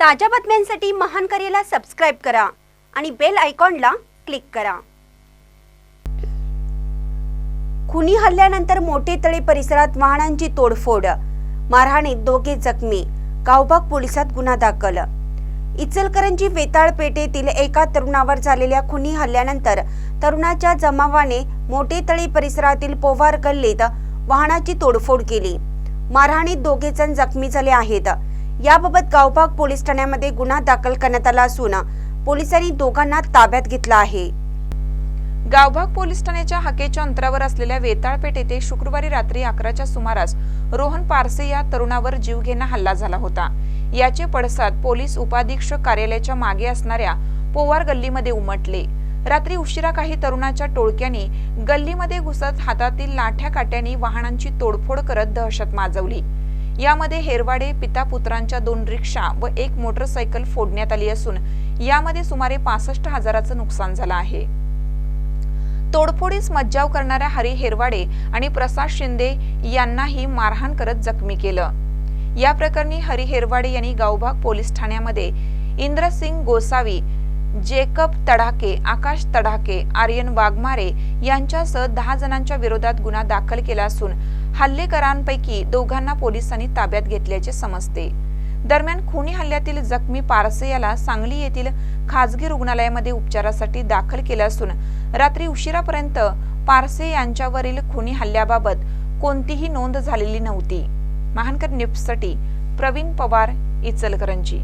ताज्या बातम्यांसाठी महान करेला सबस्क्राईब करा आणि बेल आयकॉनला क्लिक करा. खुनी हल्ल्यानंतर मोठे तळे परिसरात वाहनांची तोडफोड. मारहाणीत दोघे जखमी. गावबाग पोलिसात गुन्हा दाखल. इचलकरंजी वेताळ पेठेतील एका तरुणावर झालेल्या खुनी हल्ल्यानंतर तरुणाच्या जमावाने मोठे तळी परिसरातील पोवार गल्लीत वाहनाची तोडफोड केली. मारहाणीत दोघे जण जखमी झाले आहेत. याबाबत गावबाग पोलीस ठाण्यामध्ये गुन्हा दाखल करण्यात आला असून पोलिसांनी दोघांना ताब्यात घेतला आहे. गावभाग पोलीस ठाण्याच्या हाकेच्या अंतरावर असलेल्या वेताळपेठ येथे शुक्रवारी रात्री अकराच्या सुमारास रोहन पारसे या तरुणावर जीवघेणा हल्ला झाला होता. याचे पडसाद पोलीस उपाधीक्षक कार्यालयाच्या मागे असणाऱ्या पोवार गल्लीमध्ये उमटले. रात्री उशिरा काही तरुणाच्या टोळक्याने गल्लीमध्ये घुसत हातातील लाठ्या काट्यांनी वाहनांची तोडफोड करत दहशत माजवली. यामध्ये हेरवाडे पिता पुत्रांच्या दोन रिक्षा व एक मोटरसायकल फोडण्यात आली असून यामध्ये सुमारे पासष्ट हजाराचं नुकसान झालं आहे. तोडफोडीस मज्जाव करणाऱ्या हरी हेरवाडे आणि प्रसाद शिंदे यांनाही मारहाण करत जखमी केलं. या प्रकरणी हरी हेरवाडे यांनी गावभाग पोलीस ठाण्यामध्ये इंद्रसिंग गोसावी जेकब तडाके आकाश तडाके आर्यन वाघमारे यांच्यासह दहा जणांच्या विरोधात गुन्हा दाखल केला असून हल्लेकरांपैकी दोघांना पोलिसांनी ताब्यात घेतल्याचे समजते. दरम्यान खुनी हल्ल्यातील जखमी पारसे याला सांगली येथील खासगी रुग्णालयामध्ये उपचारासाठी दाखल केलं असून रात्री उशिरापर्यंत पारसे यांच्यावरील खुनी हल्ल्याबाबत कोणतीही नोंद झालेली नव्हती. महानकर न्यूजसाठी प्रवीण पवार इचलकरंजी.